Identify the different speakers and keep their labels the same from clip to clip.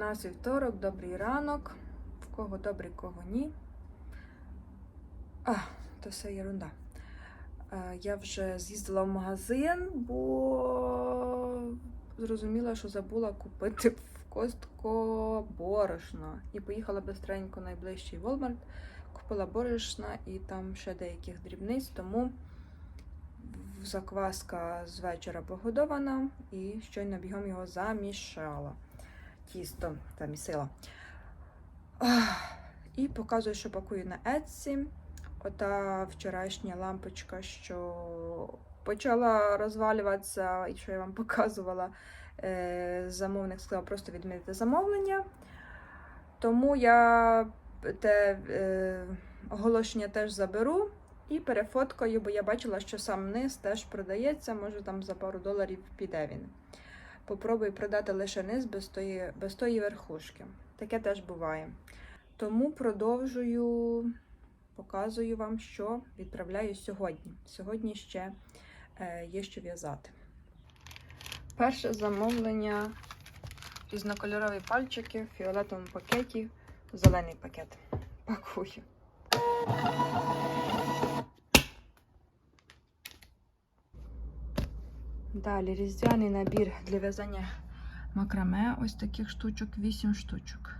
Speaker 1: нас вівторок, добрий ранок. В кого добрий, кого ні. А, то все ерунда. Е, Я вже з'їздила в магазин, бо зрозуміла, що забула купити в Костко борошно. І поїхала бистренько найближчий Walmart, купила борошна і там ще деяких дрібниць, тому закваска з вечора погодована і щойно бігом його замішала. Тісто. Ах, І показую, що пакую на Etsy. Ота вчорашня лампочка, що почала розвалюватися, і що я вам показувала. е, Замовник сказав просто відмінити замовлення. Тому я те е, оголошення теж заберу і перефоткаю, бо я бачила, що сам низ теж продається, може там за пару доларів піде він. Попробую продати лише низ без тої, без тої верхушки. Таке теж буває. Тому продовжую, показую вам, що відправляю сьогодні. Сьогодні ще е, є що в'язати. Перше замовлення різнокольорові пальчики в фіолетовому пакеті, зелений пакет. Пакую. Далі різдвяний набір для в'язання макраме. Ось таких штучок, 8 штучок.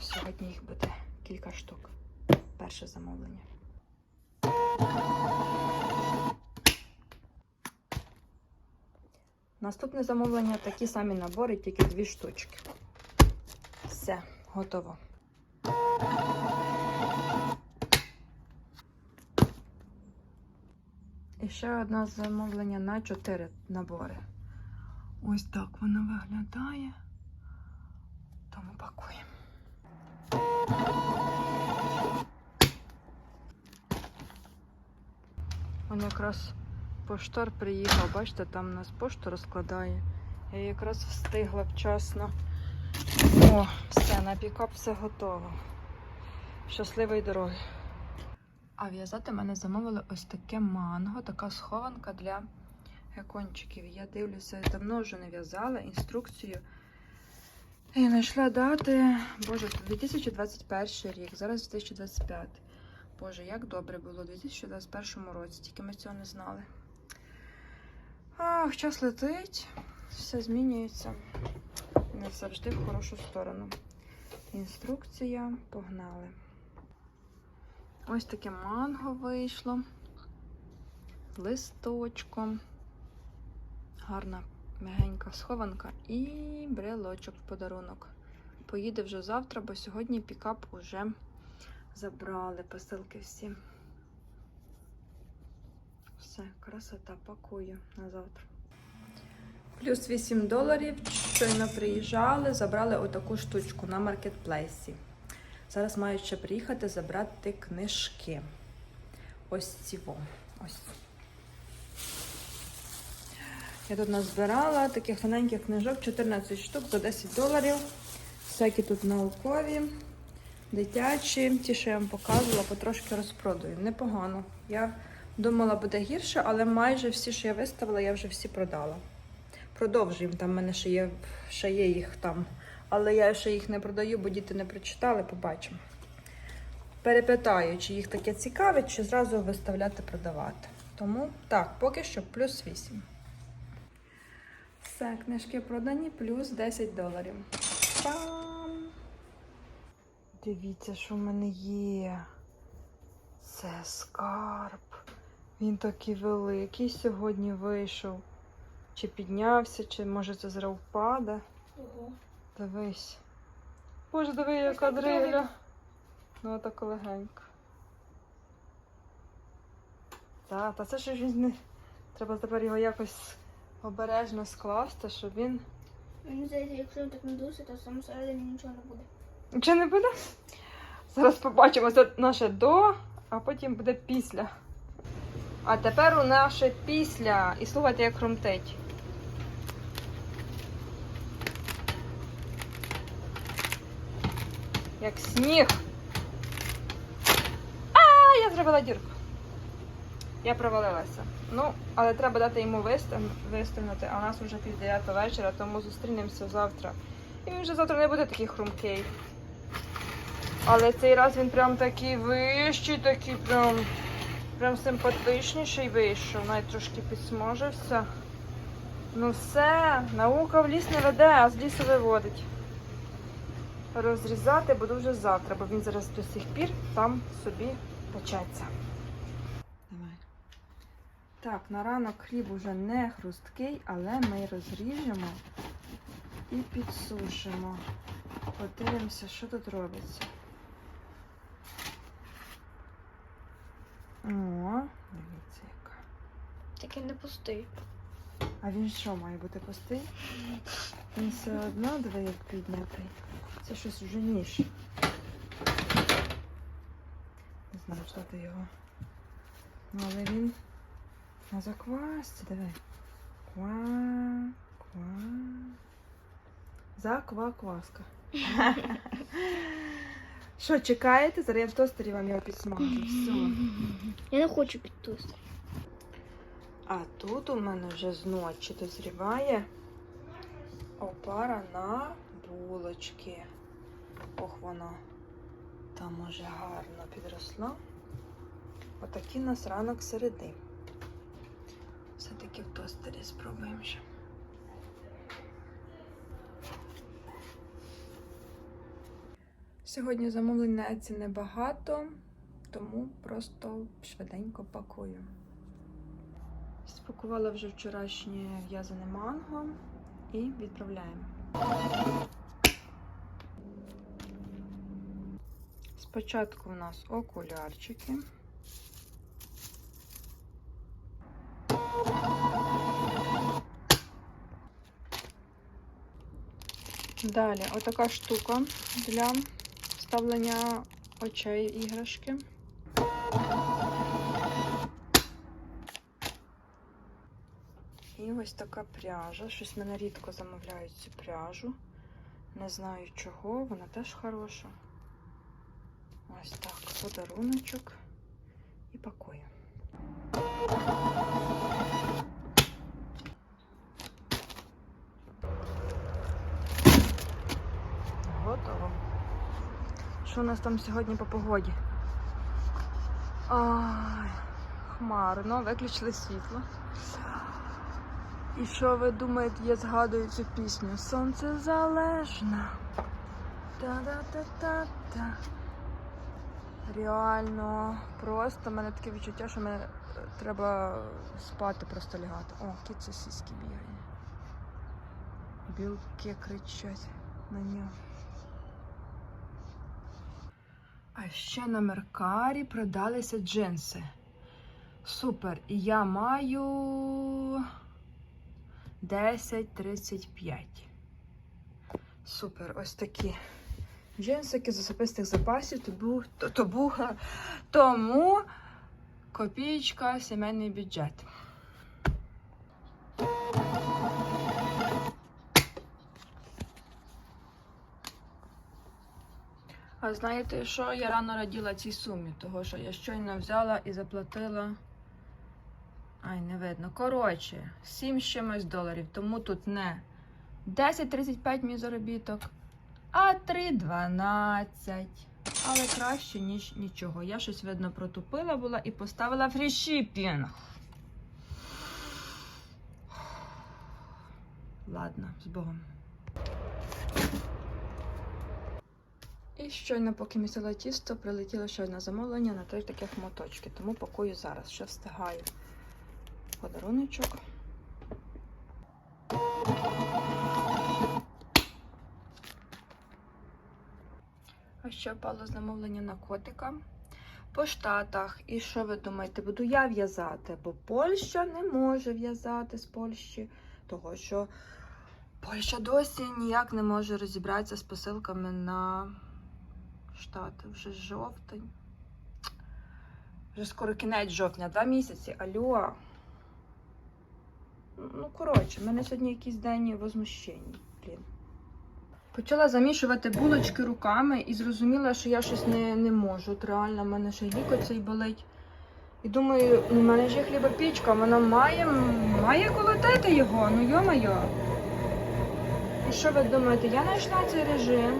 Speaker 1: Сьогодні їх буде кілька штук. Перше замовлення. Наступне замовлення такі самі набори, тільки дві штучки. Все, готово. І ще одне замовлення на 4 набори. Ось так воно виглядає. Тому пакуємо. Он якраз поштар приїхав, бачите, там нас пошту розкладає. Я якраз встигла вчасно. О, все, на пікап все готово. Щасливої дороги. А в'язати мене замовили ось таке манго, така схованка для гекончиків. Я дивлюся, давно вже не в'язала інструкцію. І знайшла дати, боже, 2021 рік, зараз 2025. Боже, як добре було у 2021 році, тільки ми цього не знали. Ах, час летить, все змінюється. Не завжди в хорошу сторону. Інструкція, погнали. Ось таке манго вийшло. Листочком. Гарна мягенька схованка і брелочок в подарунок. Поїде вже завтра, бо сьогодні пікап уже забрали посилки всі. Все, красота, пакую на завтра. Плюс 8 доларів. Щойно приїжджали, забрали отаку штучку на маркетплейсі. Зараз мають ще приїхати забрати книжки. Ось ціво. Ось. Я тут назбирала таких тоненьких книжок, 14 штук за 10 доларів. Всякі тут наукові, дитячі. Ті, що я вам показувала, потрошки розпродаю. Непогано. Я думала, буде гірше, але майже всі, що я виставила, я вже всі продала. Продовжуємо. Там в мене ще є, ще є їх там. Але я ще їх не продаю, бо діти не прочитали, побачимо. Перепитаю, чи їх таке цікавить, чи зразу виставляти продавати. Тому так, поки що плюс 8. Все, книжки продані, плюс 10 доларів. Пам! Дивіться, що в мене є. Це скарб. Він такий великий сьогодні вийшов. Чи піднявся, чи може це зараз впаде.
Speaker 2: Ого.
Speaker 1: Дивись. Боже, диви, яка
Speaker 2: так
Speaker 1: дриля. Ну, отако легенько. Так, та це ж він не. Треба тепер його якось обережно скласти, щоб він.
Speaker 2: Мені здається, якщо він так надусе, то саме всередині нічого не буде.
Speaker 1: Нічого не буде? Зараз побачимо. Це наше до, а потім буде після. А тепер у наше після. І слухайте, як хрумтить. Як сніг. А, я зробила дірку. Я провалилася. Ну, але треба дати йому вистиг- вистигнути, а у нас вже пів дев'ята вечора, тому зустрінемося завтра І він вже завтра не буде такий хрумкий. Але цей раз він прям такий вищий, такий прям, прям симпатичніший вийшов. Навіть трошки підсмажився. Ну все, наука в ліс не веде, а з лісу виводить. Розрізати буду вже завтра, бо він зараз до сих пір там собі печеться. Давай. Так, на ранок хліб уже не хрусткий, але ми розріжемо і підсушимо. Подивимося, що тут робиться. О, дивіться яка.
Speaker 2: Такий не пустий.
Speaker 1: А він що має бути пустий? Він все одно як піднятий. Це щось вже ніж. Не знаю, що ти його. Ну, але він на заквасці, диви. Ква, ква. Заквакваска. Що, чекаєте? Зараз я в тостері вам його підсмажу. Все.
Speaker 2: Я не хочу під тост.
Speaker 1: А тут у мене вже зночі дозріває опара на булочки. Ох, вона там уже гарно підросла. Отакий у нас ранок середи. Все-таки в тостері спробуємо ще. Сьогодні замовлень на Etsy небагато, тому просто швиденько пакую. Спакувала вже вчорашнє в'язане манго і відправляємо. Спочатку у нас окулярчики. Далі отака штука для вставлення очей іграшки. І ось така пряжа. Щось мене рідко замовляють цю пряжу. Не знаю чого, вона теж хороша. Ось так, подаруночок і пакую. Готово. Що у нас там сьогодні по погоді? Ай, хмарно, виключили світло. І що ви думаєте, я згадую цю пісню? Сонце залежне. Та-да-та-та-та. Реально, просто в мене таке відчуття, що мене треба спати, просто лягати. О, кіт сосиски бігає. Білки кричать на нього. А ще на Меркарі продалися джинси. Супер. І я маю 10,35. Супер, ось такі джинсики з особистих запасів. То, то. Тому копійка сімейний бюджет. А знаєте, що я рано раділа цій сумі? Того, що я щойно взяла і заплатила. Ай, не видно. Коротше, 7 з чимось доларів. Тому тут не 10,35 мій заробіток, а 3,12. Але краще, ніж нічого. Я щось, видно, протупила була і поставила фрішіпінг. Ладно, з Богом. І щойно, поки місила тісто, прилетіло ще одне замовлення на три таких моточки. Тому пакую зараз, ще встигаю. Подаруночок. Ще впало замовлення на котика по штатах. І що ви думаєте, буду я в'язати? Бо Польща не може в'язати з Польщі, того що Польща досі ніяк не може розібратися з посилками на Штати. Вже жовтень. Вже скоро кінець жовтня, два місяці. Алло. Ну, коротше, в мене сьогодні якийсь день возмущень. Почала замішувати булочки руками і зрозуміла, що я щось не, не можу. От реально, в мене ще ліко цей болить. І думаю, ну, в мене ж є хлібопічка, вона має, має колотити його, ну йо-моє. І що ви думаєте? Я знайшла цей режим.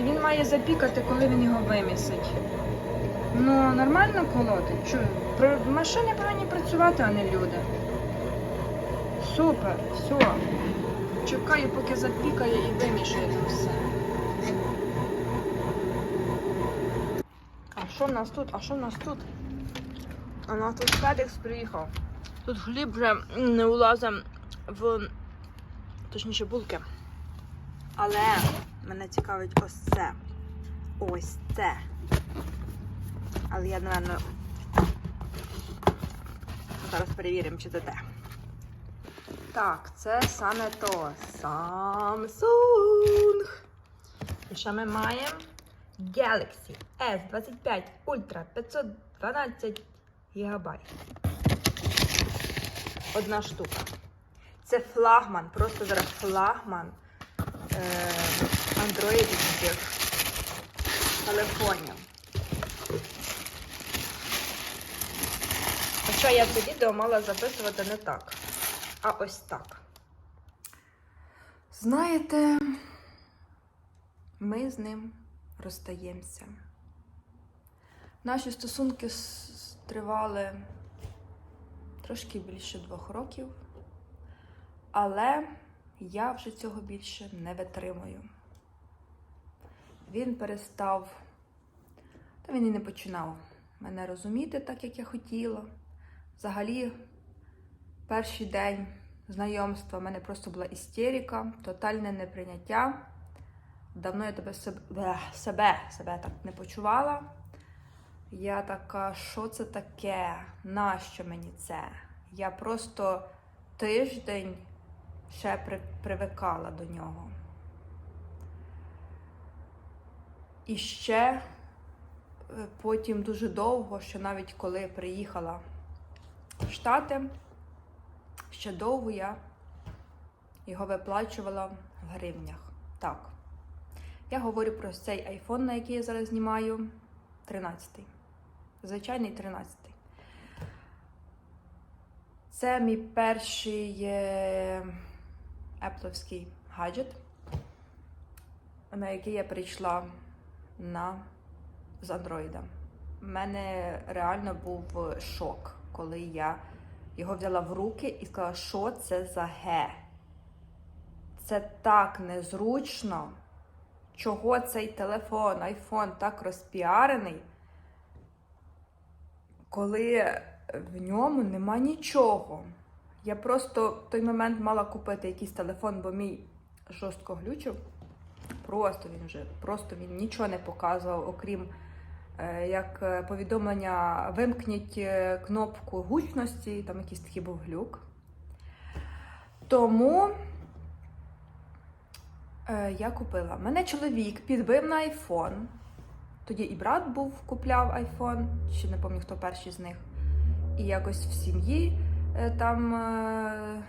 Speaker 1: І він має запікати, коли він його вимісить. Ну, нормально колотить. Чую. Машини повинні працювати, а не люди. Супер, все. Чекаю, поки запікає і вимішає це все. А що в нас тут? А що в нас тут? А нас тут Федекс приїхав. Тут хліб вже не влазить в точніше булки. Але мене цікавить ось це. Ось це. Але я, напевно, зараз перевіримо, чи це те. Так, це саме то. Samsung. І що ми маємо? Galaxy S25 Ultra 512 гігабайт. Одна штука. Це флагман, просто зараз флагман е, андроїдських телефонів. Хоча я це відео мала записувати не так, а ось так. Знаєте, ми з ним розстаємося. Наші стосунки тривали трошки більше двох років, але я вже цього більше не витримую. Він перестав, та він і не починав мене розуміти так, як я хотіла. Взагалі, перший день знайомства в мене просто була істерика, тотальне неприйняття. Давно я тебе себе, себе, себе так не почувала. Я така, що це таке? Нащо мені це? Я просто тиждень ще при, привикала до нього. І ще е, потім дуже довго, що навіть коли приїхала в Штати, ще довго я його виплачувала в гривнях. Так. Я говорю про цей iPhone, на який я зараз знімаю, 13-й. Звичайний 13-й. Це мій перший епловський гаджет, на який я прийшла на, з Android. У мене реально був шок, коли я його взяла в руки і сказала, що це за ге. Це так незручно. Чого цей телефон, айфон так розпіарений, коли в ньому нема нічого. Я просто в той момент мала купити якийсь телефон, бо мій жорстко глючив. Просто він вже, просто він нічого не показував, окрім як е, повідомлення вимкніть е, кнопку гучності, там якийсь такий був глюк. Тому е, я купила. Мене чоловік підбив на айфон. Тоді і брат був, купляв айфон, ще не пам'ятаю, хто перший з них. І якось в сім'ї е, там е,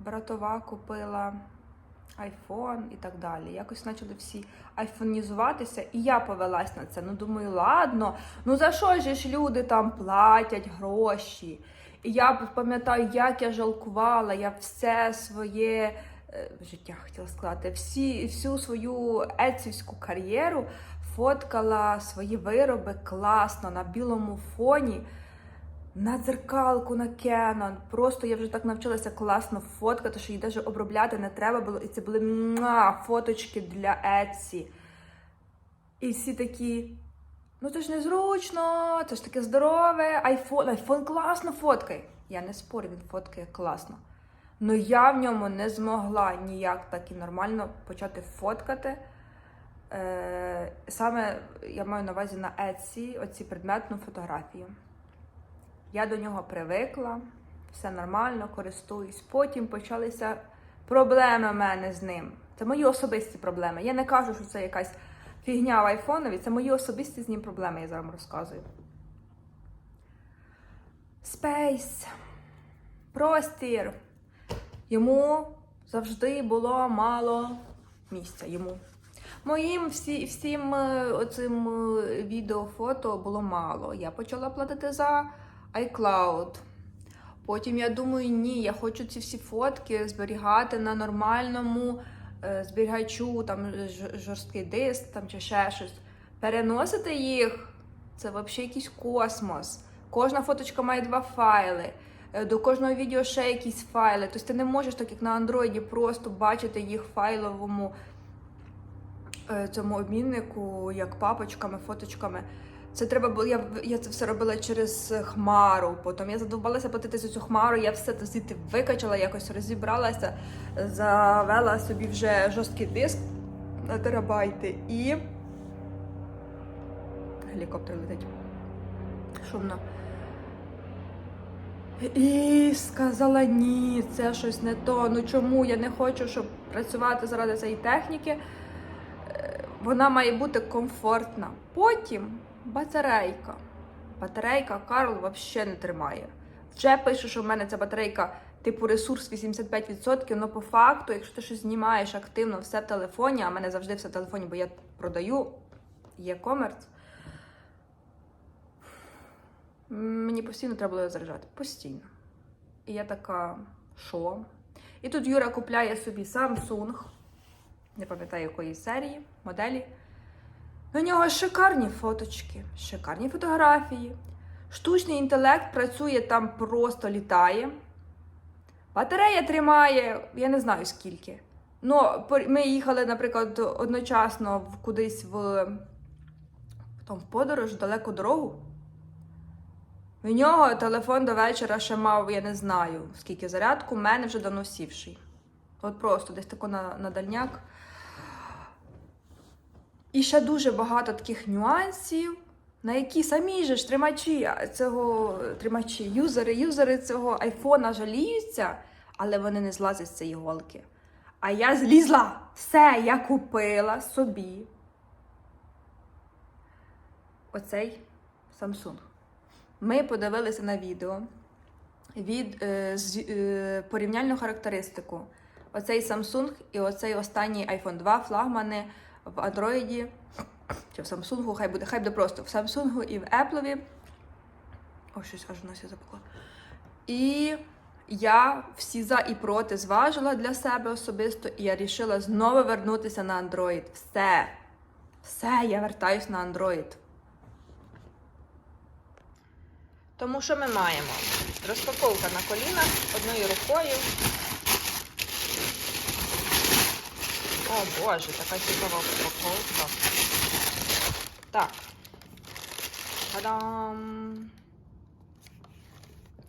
Speaker 1: братова купила айфон і так далі. Якось почали всі айфонізуватися, і я повелась на це. Ну, думаю, ладно, ну за що ж люди там платять гроші? І я пам'ятаю, як я жалкувала, я все своє е, життя хотіла сказати, всі, всю свою ецівську кар'єру фоткала свої вироби класно на білому фоні. На дзеркалку, на Canon. Просто я вже так навчилася класно фоткати, що її навіть обробляти не треба було. І це були муа, фоточки для Etsy. І всі такі. Ну це ж незручно, це ж таке здорове, айфон, айфон класно фоткає. Я не спорю, він фоткає класно. Ну я в ньому не змогла ніяк так і нормально почати фоткати. Е, саме я маю на увазі на Etsy оці предметну фотографію. Я до нього привикла, все нормально, користуюсь. Потім почалися проблеми в мене з ним. Це мої особисті проблеми. Я не кажу, що це якась фігня в айфонові, це мої особисті з ним проблеми, я зараз розказую. Спейс, простір. Йому завжди було мало місця. Йому. Моїм всі, всім е, оцим е, відео, фото було мало. Я почала платити за iCloud. Потім я думаю, ні, я хочу ці всі фотки зберігати на нормальному е, зберігачу, там жорсткий диск там, чи ще щось. Переносити їх це взагалі якийсь космос. Кожна фоточка має два файли. Е, До кожного відео ще якісь файли. Тобто ти не можеш, так як на андроїді, просто бачити їх файловому е, цьому обміннику, як папочками, фоточками. Це треба було. Я, я це все робила через хмару. Потім я задовбалася платити за цю хмару. Я все це звідти викачала, якось розібралася, завела собі вже жорсткий диск на терабайти і. Гелікоптер летить. Шумно. І сказала ні, це щось не то. Ну чому я не хочу, щоб працювати заради цієї техніки. Е, Вона має бути комфортна. Потім батарейка. Батарейка Карл взагалі не тримає. Вже пише, що в мене ця батарейка типу ресурс 85%, але по факту, якщо ти щось знімаєш активно все в телефоні, а в мене завжди все в телефоні, бо я продаю e-commerce, Мені постійно треба було заряджати. Постійно. І я така, що? І тут Юра купляє собі Samsung, не пам'ятаю якої серії, моделі. На нього шикарні фоточки, шикарні фотографії. Штучний інтелект працює там просто літає. Батарея тримає, я не знаю скільки. Ну, ми їхали, наприклад, одночасно кудись в, там, в подорож, далеку дорогу. В нього телефон до вечора ще мав, я не знаю, скільки зарядку, в мене вже давно сівший. От просто десь тако на, на дальняк. І ще дуже багато таких нюансів, на які самі ж тримачі цього тримачі, юзери, юзери цього айфона жаліються, але вони не злазять з цієї голки. А я злізла. Все, я купила собі. Оцей Samsung. Ми подивилися на відео від е, з, е, порівняльну характеристику. Оцей Samsung і оцей останній iPhone 2 флагмани в Android, чи в Samsung, хай буде, хай буде просто в Samsung і в Apple. О, щось аж у нас я запекла. І я всі за і проти зважила для себе особисто, і я вирішила знову вернутися на Android. Все. Все, я вертаюсь на Android. Тому що ми маємо? Розпаковка на колінах одною рукою. О Боже, така цікава розпаковка. Так. Та-дам!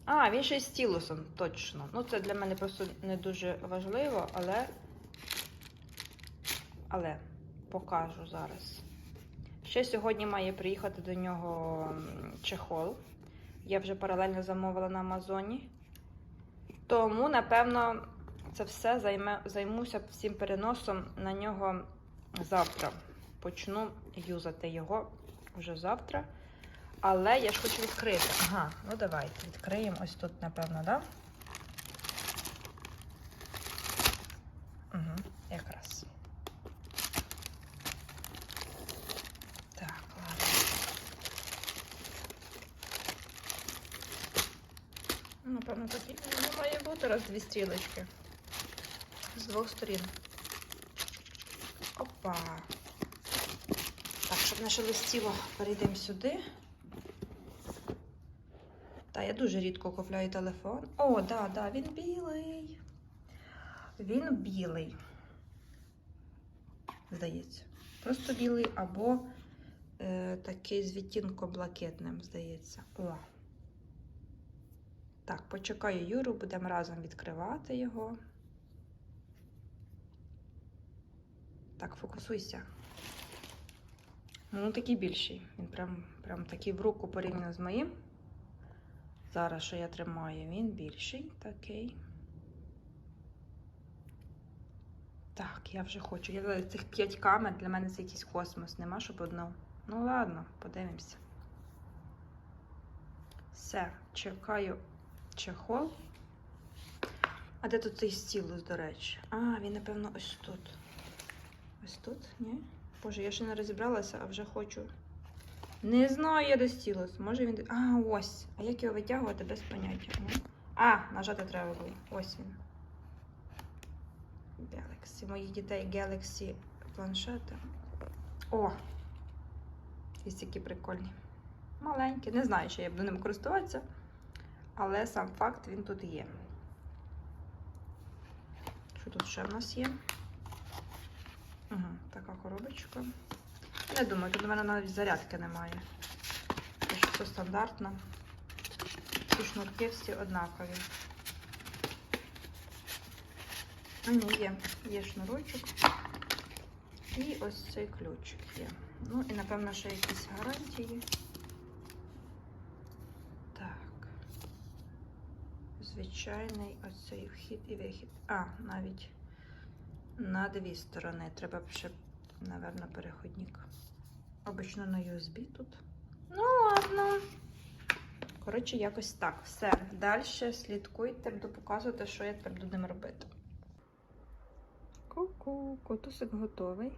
Speaker 1: А, він ще й стілусом, точно. Ну, це для мене просто не дуже важливо, але. Але покажу зараз. Ще сьогодні має приїхати до нього чехол. Я вже паралельно замовила на Амазоні. Тому, напевно, це все займе, займуся всім переносом на нього завтра. Почну юзати його вже завтра. Але я ж хочу відкрити. Ага, ну давайте відкриємо ось тут, напевно, да? Угу, якраз. Так, ладно. Ну, Напевно, так і не має бути раз дві стрілочки. З двох сторін. Опа. Так, щоб не шелестіло, перейдемо сюди. Та, я дуже рідко купляю телефон. О, да, да, він білий. Він білий. Здається. Просто білий або е, такий з відтінком блакитним, здається. О. Так, почекаю Юру, будемо разом відкривати його. Так, фокусуйся. Ну, такий більший. Він прям, прям такий в руку порівняно з моїм. Зараз, що я тримаю, він більший такий. Так, я вже хочу. Я цих 5 камер для мене це якийсь космос. Нема, щоб одну. Ну ладно, подивимося. Все, чекаю чехол. А де тут цей стілус, до речі? А, він, напевно, ось тут. Ось тут, ні? Боже, я ще не розібралася, а вже хочу. Не знаю я стілус. Може він. А, ось. А як його витягувати без поняття? А, нажати треба було. Ось він. Galaxy. Моїх дітей Galaxy планшети. О! Ось такі прикольні. Маленькі. Не знаю, чи я буду ним користуватися, але сам факт він тут є. Що тут ще в нас є? Угу, така коробочка. Не думаю, тут у мене навіть зарядки немає. Що Все стандартно. Ці шнурки всі однакові. А, ні, є. Є шнурочок. І ось цей ключик є. Ну і напевно ще якісь гарантії. Так. Звичайний оцей вхід і вихід. А, навіть на дві сторони. Треба ще, напевно, переходник. Обично на USB тут. Ну, ладно. Коротше, якось так. Все. Далі слідкуйте, буду показувати, що я тепер буду робити. Ку-ку, котусик готовий.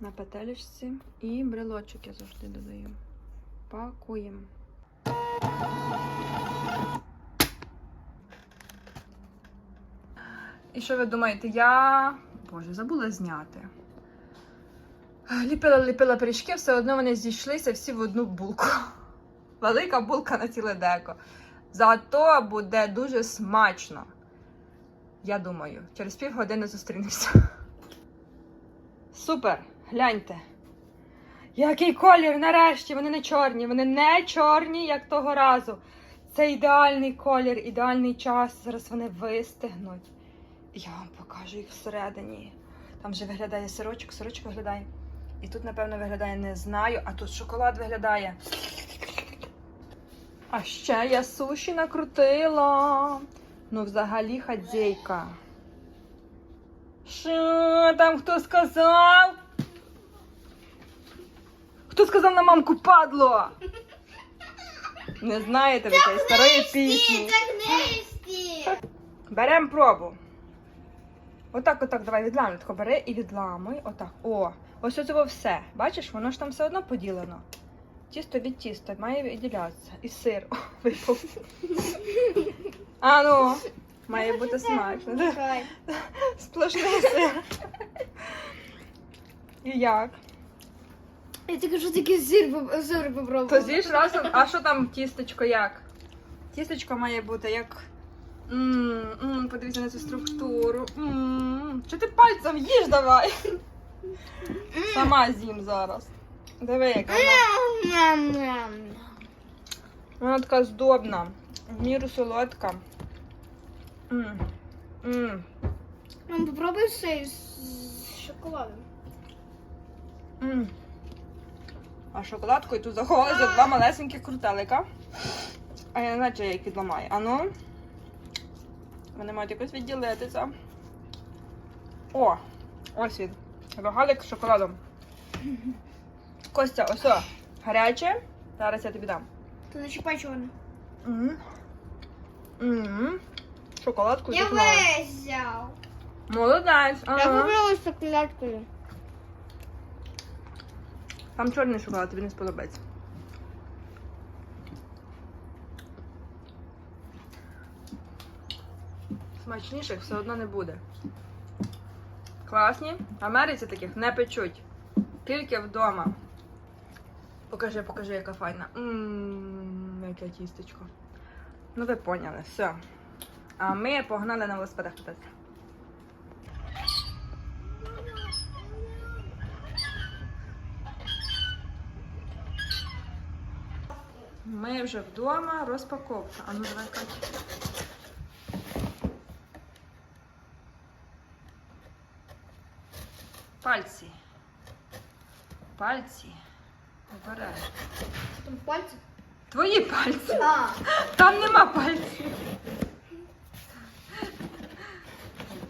Speaker 1: На петелечці. І брелочок я завжди додаю. Пакуємо. І що ви думаєте? Я. Боже, забула зняти. Ліпила, ліпила пиріжки, все одно вони зійшлися всі в одну булку. Велика булка на ціле деко. Зато буде дуже смачно. Я думаю, через півгодини зустрінемося. Супер! Гляньте. Який колір нарешті! Вони не чорні, вони не чорні, як того разу. Це ідеальний колір, ідеальний час. Зараз вони вистигнуть. Я вам покажу їх всередині. Там вже виглядає сирочок, сирочок виглядає. І тут, напевно, виглядає не знаю, а тут шоколад виглядає. А ще я суші накрутила. Ну, взагалі, хадзейка. Що там хто сказав? Хто сказав на мамку падло? Не знаєте ви цієї старої пісні. Беремо пробу. Отак, отак, давай відламуй. Тако бери і відламуй. Отак. О, ось оце все. Бачиш, воно ж там все одно поділено. Тісто від тіста має відділятися. І сир. О, випав. А ну, має бути смачно. Сплошний сир. І як?
Speaker 2: Я тільки що сир поп- попробувала.
Speaker 1: То з'їж разом. А що там тістечко як? Тістечко має бути як. М, м, подивіться на цю структуру. М, Що ти пальцем їж давай? Сама з'їм зараз. Диви, яка вона. Вона така здобна, в міру солодка. М, м,
Speaker 2: Мам, попробуй цей з шоколадом.
Speaker 1: А шоколадкою тут заховали за два малесеньких крутелика. А я не знаю, чи я їх відламаю. А ну. Вони мають якось відділитися. О! Ось він. Рогалик з шоколадом. Костя, ось гаряче. Зараз я тобі дам.
Speaker 2: Ти не чіпай чого.
Speaker 1: М. М. Шоколадку
Speaker 2: Я весь взяв.
Speaker 1: Молодець.
Speaker 2: Я купила з шоколадкою.
Speaker 1: Там чорний шоколад, тобі не сподобається. Смачніших все одно не буде. Класні. В Америці таких не печуть. Тільки вдома. Покажи, покажи, яка файна. Ммм, яке тістечко. Ну ви поняли, все. А ми погнали на велосипедах кататися. Ми вже вдома, розпаковка. А ну давай Катя. Пальці. Пальці. Обережно.
Speaker 2: Там пальці.
Speaker 1: Твої пальці.
Speaker 2: А.
Speaker 1: Там нема пальців. О,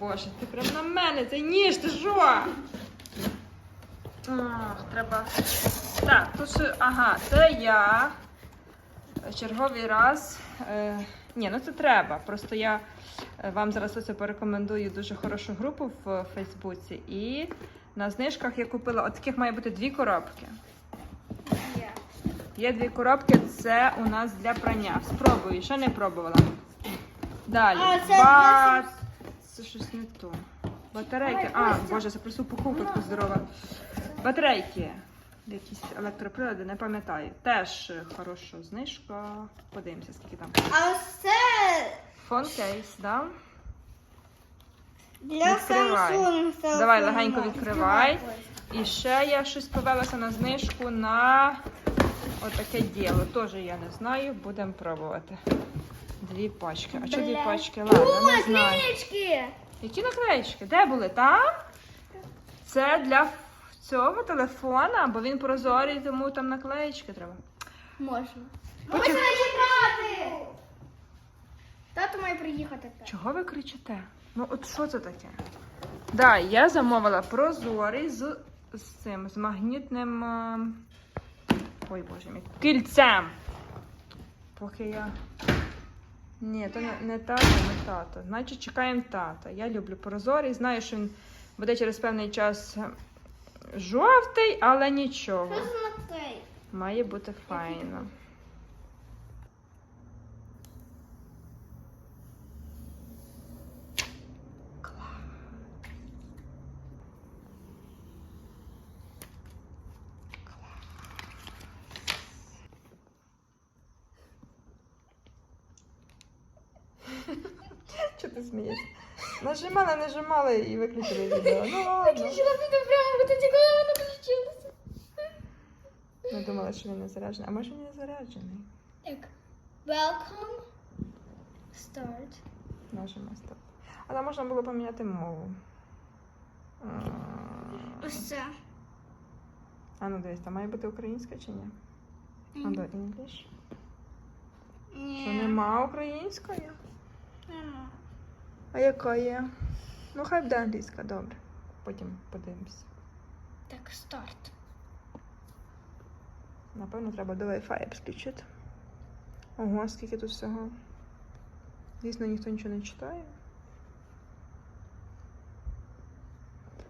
Speaker 1: Боже, ти прям на мене, це ніж, ти що? Ах, треба. Так, тут ще, ага, це я. Черговий раз. Е, ні, ну це треба. Просто я е, вам зараз оце порекомендую дуже хорошу групу в Фейсбуці. І на знижках я купила, от таких має бути дві коробки.
Speaker 2: Є.
Speaker 1: Є дві коробки, це у нас для прання. Спробую, ще не пробувала. Далі.
Speaker 2: А, це
Speaker 1: Ба... Це щось не то. Батарейки. А, боже, це просто упаковка така здорова. Батарейки. Якісь електроприлади, не пам'ятаю. Теж хороша знижка. Подивимося, скільки там.
Speaker 2: А ось це
Speaker 1: Фон кейс, да?
Speaker 2: Для
Speaker 1: Відкривай. Давай, легенько відкривай. І ще я щось повелася на знижку на отаке діло. Теж я не знаю, будемо пробувати. Дві пачки. А що дві пачки? Ладно, не знаю.
Speaker 2: Наклеечки.
Speaker 1: Які наклеїчки? Де були? Там? Це для цього телефона, бо він прозорий, тому там наклеїчки треба.
Speaker 2: Можна.
Speaker 1: Почек-
Speaker 2: Можна читати. Тато має приїхати.
Speaker 1: Чого ви кричите? Ну от що це таке? Да, я замовила прозорий з, з цим, з магнітним. е, Ой, боже мій, кільцем. Поки я. Ні, то не, не тато, не тато. Значить, чекаємо тата. Я люблю прозорий. Знаю, що він буде через певний час е, жовтий, але нічого. Має бути файно. Чого ти смієшся? Нажимала, нажимала і виключили відео. Ну ладно.
Speaker 2: Виключила відео прямо, тоді коли воно включилося.
Speaker 1: Ми думали, що він не заряджений. А може він не заряджений?
Speaker 2: Так. Welcome. Start.
Speaker 1: Нажимай стоп. Але можна було поміняти мову. А,
Speaker 2: Ось це.
Speaker 1: А ну дивись, там має бути українська чи ні? А до English.
Speaker 2: Ні.
Speaker 1: Що нема української?
Speaker 2: Нема.
Speaker 1: А яка є? Ну хай буде англійська, добре. Потім подивимось.
Speaker 2: Так, старт.
Speaker 1: Напевно, треба до Wi-Fi підключити. Ого, скільки тут всього. Звісно, ніхто нічого не читає.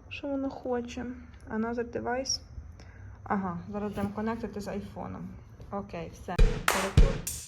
Speaker 1: Що воно хоче? Another device. Ага, зараз будемо конектити з айфоном. Окей, все. Перекур.